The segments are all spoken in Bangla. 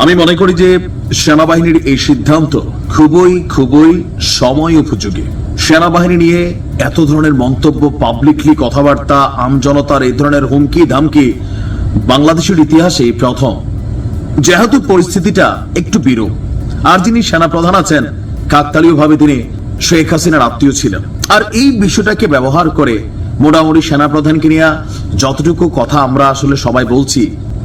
আমি মনে করি যে সেনাবাহিনীর এই সিদ্ধান্ত খুবই খুবই সময় উপযোগী। সেনাবাহিনী নিয়ে এত ধরনের মন্তব্য পাবলিকলি কথাবার্তা আমজনতার এই ধরনের হুমকি, ধামকি বাংলাদেশের ইতিহাসে প্রথম। যেহেতু পরিস্থিতিটা একটু বিরূপ, আর যিনি সেনাপ্রধান আছেন কাকতালীয় ভাবে তিনি শেখ হাসিনার আত্মীয় ছিলেন। আর এই বিষয়টাকে ব্যবহার করে মোটামুটি সেনাপ্রধানকে নিয়ে যতটুকু কথা আমরা আসলে সবাই বলছি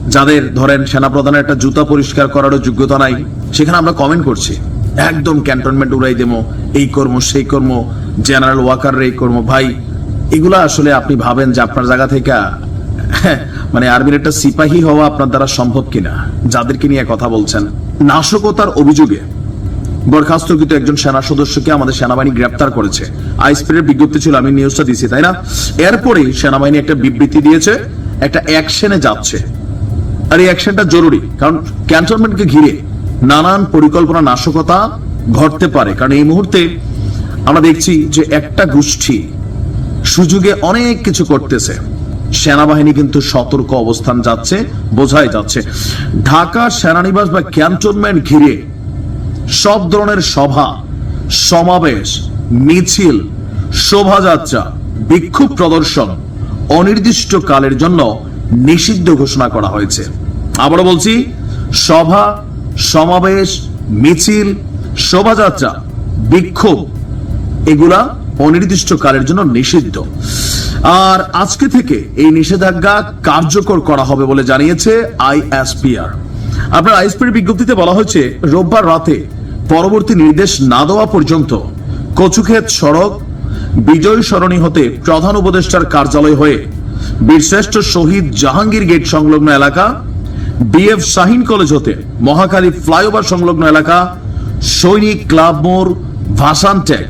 যাদের ধরেন সেনাপ্রধানের একটা জুতা পরিষ্কার করারও যোগ্যতা নাই, সেখানে আমরা কমেন্ট করছি। একদম ক্যান্টনমেন্ট উড়াই দেবো, এই কর্ম, সেই কর্ম জেনারেল ওয়াকারের এই কর্ম। ভাই, এগুলা আসলে আপনি ভাবেন যে আপনার জায়গা থেকে মানে আর্মির একটা সিপাহী হওয়া আপনার দ্বারা সম্ভব কিনা? যাদেরকে নিয়ে কথা বলছেন। নাশকতার অভিযোগে বরখাস্তকৃত একজন সেনা সদস্যকে আমাদের সেনাবাহিনী গ্রেপ্তার করেছে। আইসপির বিজ্ঞপ্তি ছিল, আমি নিউজটা দিছি, তাই না? এরপরে সেনাবাহিনী একটা বিবৃতি দিয়েছে, একটা অ্যাকশনে যাচ্ছে। আর এই অ্যাকশনটা জরুরি। কারণ ক্যান্টনমেন্টকে ঘিরে নানান পরিকল্পনা নাশকতা ঘটতে পারে। কারণ এই মুহূর্তে আমরা দেখছি যে একটা গোষ্ঠী সুযোগে অনেক কিছু করতেছে। সেনাবাহিনী কিন্তু সতর্ক অবস্থান যাচ্ছে, বোঝাই যাচ্ছে। ঢাকা সেনানিবাস বা ক্যান্টনমেন্ট ঘিরে সব ধরনের সভা, সমাবেশ, মিছিল, শোভাযাত্রা, বিক্ষোভ প্রদর্শন অনির্দিষ্ট কালের জন্য নিষিদ্ধ ঘোষণা করা হয়েছে। আবারও বলছি, সভা, সমাবেশ, মিছিল, শোভাযাত্রা, বিক্ষোভ, এগুলা অনির্দিষ্ট কালের জন্য নিষিদ্ধ। আর আজকে থেকে এই নিষেধাজ্ঞা কার্যকর করা হবে বলে জানিয়েছে আইএসপিআর। আপনার আইএসপির বিজ্ঞপ্তিতে বলা হয়েছে, রোববার রাতে পরবর্তী নির্দেশ না দেওয়া পর্যন্ত কচুক্ষেত সড়ক বিজয় সরণী হতে প্রধান উপদেষ্টার কার্যালয় হয়ে বীরশ্রেষ্ঠ শহীদ জাহাঙ্গীর গেট সংলগ্ন এলাকা বিএফ শাহিন কলেজ হতে মহাখালী ফ্লাইওভার সংলগ্ন এলাকা সৈনিক ক্লাব মোড় ভাসান টেক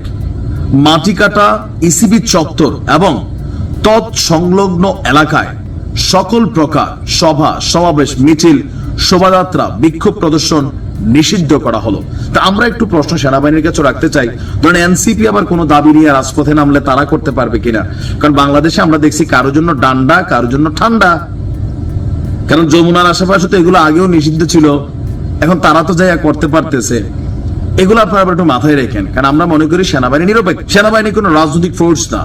মাটিকাটা ইসিবি চত্বর এবং তৎসংলগ্ন এলাকায় সকল প্রকার সভা, সমাবেশ, মিছিল, শোভাযাত্রা, বিক্ষোভ প্রদর্শন নিষিদ্ধ করা হলো। তা আমরা একটু প্রশ্ন সেনাবাহিনীর কাছে রাখতে চাই। ধরেন এনসিপি আবার কোনো দাবি নিয়ে রাজপথে নামলে তারা করতে পারবে কিনা? কারণ বাংলাদেশে আমরা দেখছি কারোর জন্য ডান্ডা, কারোর জন্য ঠান্ডা। কারণ যমুনার আশেপাশে তো এগুলো আগেও নিষিদ্ধ ছিল। এখন তারা তো যাই করতে পারতেছে, এগুলো আপনারা একটু মাথায় রেখেন। কারণ আমরা মনে করি সেনাবাহিনী নিরপেক্ষ। সেনাবাহিনী কোনো রাজনৈতিক ফোর্স না।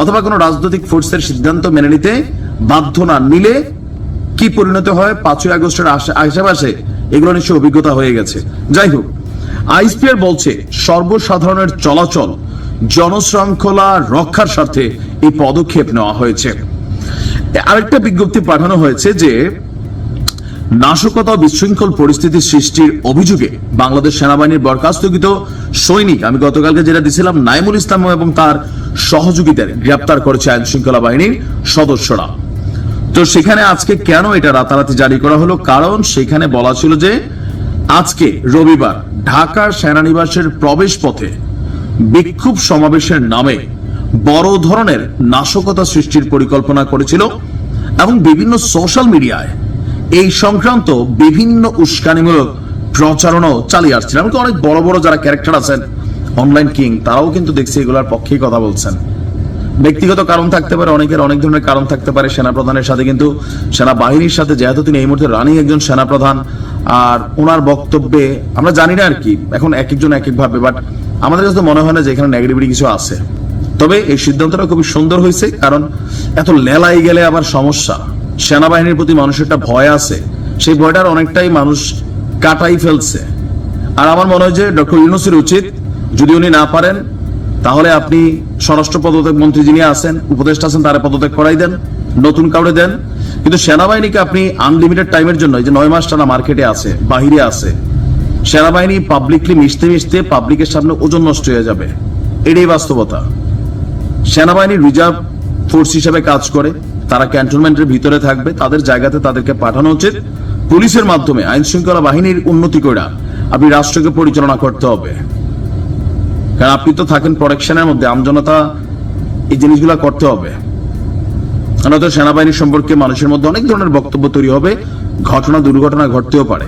অথবা কোনো রাজনৈতিক ফোর্সের সিদ্ধান্ত মেনে নিতে বাধ্য না। নিলে কি পরিণত হয়? পাঁচই আগস্টের আশেপাশে এগুলো নিশ্চয় অভিজ্ঞতা হয়ে গেছে। যাই হোক আইসপিআর বলছে, সর্বসাধারণের চলাচল, জনশৃঙ্খলা রক্ষার স্বার্থে এই পদক্ষেপ নেওয়া হয়েছে। আরেকটা বিজ্ঞপ্তি পাঠানো হয়েছে যে নাশকতা বিশৃঙ্খল পরিস্থিতি সৃষ্টির অভিযোগে বাংলাদেশ সেনাবাহিনীর বরখাস্তকৃত সৈনিক, আমি গতকালকে যেটা দিছিলাম, নাইমুল ইসলাম এবং তার সহযোগীদের গ্রেপ্তার করেছে আইন শৃঙ্খলা বাহিনীর সদস্যরা। তো সেখানে আজকে কেন এটা রাতারাতি জারি করা হলো? কারণ সেখানে বলা ছিল যে আজকে রবিবার ঢাকার সেনানিবাসের প্রবেশ পথে বিক্ষোভ সমাবেশের নামে বড় ধরনের নাশকতা সৃষ্টির পরিকল্পনা করেছিল এবং বিভিন্ন সোশ্যাল মিডিয়ায় এই সংক্রান্ত বিভিন্ন উস্কানিমূলক প্রচারণাও চালিয়ে আসছিল। এমনকি অনেক বড় বড় যারা ক্যারেক্টার আছেন অনলাইন কিং তারাও কিন্তু দেখছি এগুলোর পক্ষেই কথা বলছেন। ব্যক্তিগত কারণ থাকতে পারে, অনেকের অনেক ধরনের কারণ থাকতে পারে। সেনাপ্রধানের সাথে কিন্তু সেনাবাহিনীর সাথে, যেহেতু তিনি এই মুহূর্তে রানিং একজন সেনাপ্রধান, আর ওনার বক্তব্যে আমরা জানি না আর কি, এখন এক একজন এক এক ভাবে বাট আমাদের কাছে মনে হয় না যে এখানে নেগেটিভিটি কিছু আছে। তবে এই সিদ্ধান্তটা খুবই সুন্দর হয়েছে, কারণ এত লেলাই গেলে আবার সমস্যা। সেনাবাহিনীর প্রতি মানুষের একটা ভয় আছে। সেই ভয়টার অনেকটাই মানুষ কাটাই ফেলছে। আর আমার মনে হয় যে ডক্টর ইউনুসের উচিত, যদি উনি না পারেন, তাহলে আপনি স্বরাষ্ট্র পদত্যাগ মন্ত্রী যিনি আছেন, উপদেষ্টা আছেন, তারা পদত্যাগ করাই দেন, নতুন কাউরে দেন। কিন্তু সেনাবাহিনীকে আপনি আনলিমিটেড টাইমের জন্য যে নয় মাস টানা মার্কেটে আছে, বাহিরে আছে, সেনাবাহিনী পাবলিকলি মিশতে মিশতে পাবলিকের সামনে ওজন নষ্ট হয়ে যাবে। এটাই বাস্তবতা। সেনাবাহিনী রিজার্ভ ফোর্স হিসেবে কাজ করে, তারা ক্যান্টনমেন্টের ভিতরে থাকবে, তাদের জায়গাতে তাদেরকে পাঠানো উচিত। পুলিশের মাধ্যমে আইন শৃঙ্খলা বাহিনীর উন্নতি করে আপনি রাষ্ট্রকে পরিচালনা করতে হবে। কারণ আপনি তো থাকেন প্রোটেকশনের মধ্যে, আমজনতা এই জিনিসগুলো করতে হবে। সেনাবাহিনী সম্পর্কে মানুষের মধ্যে অনেক ধরনের বক্তব্য তৈরি হবে, ঘটনা, দুর্ঘটনা ঘটতেও পারে।